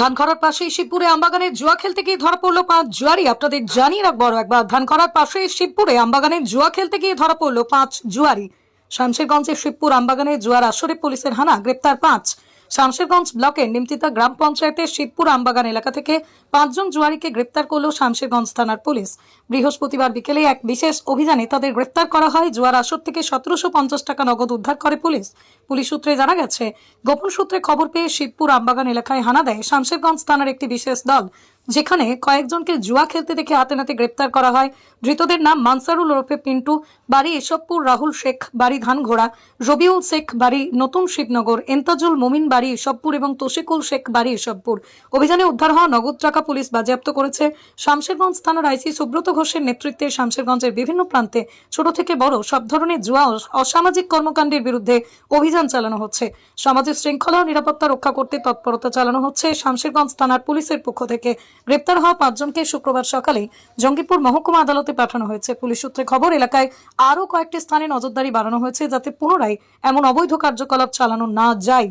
ধানখরার পাশে শিবপুরে আমবাগানের জুয়া খেলতে গিয়ে ধরা পড়ল পাঁচ জুয়ারি। আপনাদের জানিয়ে রাখব আরও একবার, ধানখড়ার পাশে শিবপুরে আমবাগানের জুয়া খেলতে গিয়ে ধরা পড়ল পাঁচ জুয়ারি। শামশেরগঞ্জের শিবপুর আমবাগানের জুয়ার আসরে পুলিশের হানা, গ্রেপ্তার পাঁচ। শামশেরগঞ্জ ব্লকের নিমতিতা গ্রাম পঞ্চায়েতের শিবপুর আমবাগান এলাকা থেকে পাঁচজন জুয়ারিকে গ্রেপ্তার করল শামশেরগঞ্জ থানার পুলিশ। বৃহস্পতিবার বিকেলে এক বিশেষ অভিযানে তাদের গ্রেপ্তার করা হয়। জুয়ার আসর থেকে সতেরোশো পঞ্চাশ টাকা নগদ উদ্ধার করে পুলিশ। পুলিশ সূত্রে জানা গেছে, গোপন সূত্রে খবর পেয়ে শিবপুর আমবাগান এলাকায় হানা দেয় শামশেরগঞ্জ থানার একটি বিশেষ দল। যেখানে কয়েকজনকে জুয়া খেলতে দেখে হাতে নাতে গ্রেপ্তার করা হয়। ধৃতদের নাম মানসারুল ওরফে পিন্টু, বাড়ি এসবপুর রাহুল শেখ, বাড়ি ধানঘোড়া, রবিউল শেখ, বাড়ি নতুন শিবনগর, এন্তাজুল মোমিন, বাড়ি এসবপুর এবং তোশিকুল শেখ, বাড়ি এসবপুর। অভিযানে উদ্ধার হওয়া নগদ টাকা পুলিশ বাজেয়াপ্ত করেছে। শামশেরগঞ্জ থানার আইসি সুব্রত ঘোষের নেতৃত্বে শামশেরগঞ্জের বিভিন্ন প্রান্তে ছোট থেকে বড় সব ধরনের জুয়া অসামাজিক কর্মকাণ্ডের বিরুদ্ধে অভিযান চালানো হচ্ছে। সমাজের শৃঙ্খলা ও নিরাপত্তা রক্ষা করতে তৎপরতা চালানো হচ্ছে শামশেরগঞ্জ থানার পুলিশের পক্ষ থেকে। গ্রেপ্তার হওয়া পাঁচজনকে শুক্রবার সকালে জঙ্গিপুর মহকুমা আদালতে পাঠানো হয়েছে। পুলিশ সূত্রে খবর, এলাকায় আরও কয়েকটি স্থানে নজরদারি বাড়ানো হয়েছে যাতে পুনরায় এমন অবৈধ কার্যকলাপ চালানো না যায়।